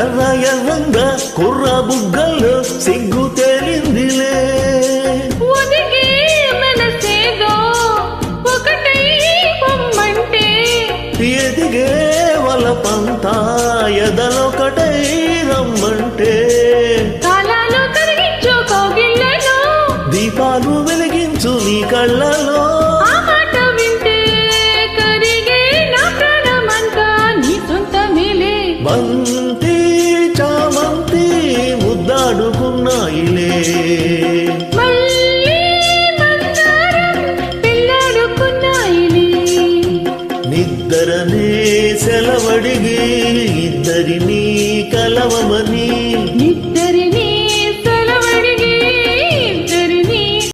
ఎర్ర ఎర్రంగా కుర్ర బుగ్గల్లో సిగ్గు తేలిందిలే. ఎదిగే వాళ్ళ పంత ఎదలొకటై రమ్మంటే దీపాలు వెలిగించు నీ కళ్ళలో. బంతి చామంతి ముద్దాడుకున్నాయిలే. నిద్దరనే సెలవడిగి ఇద్దరినీ కలవమని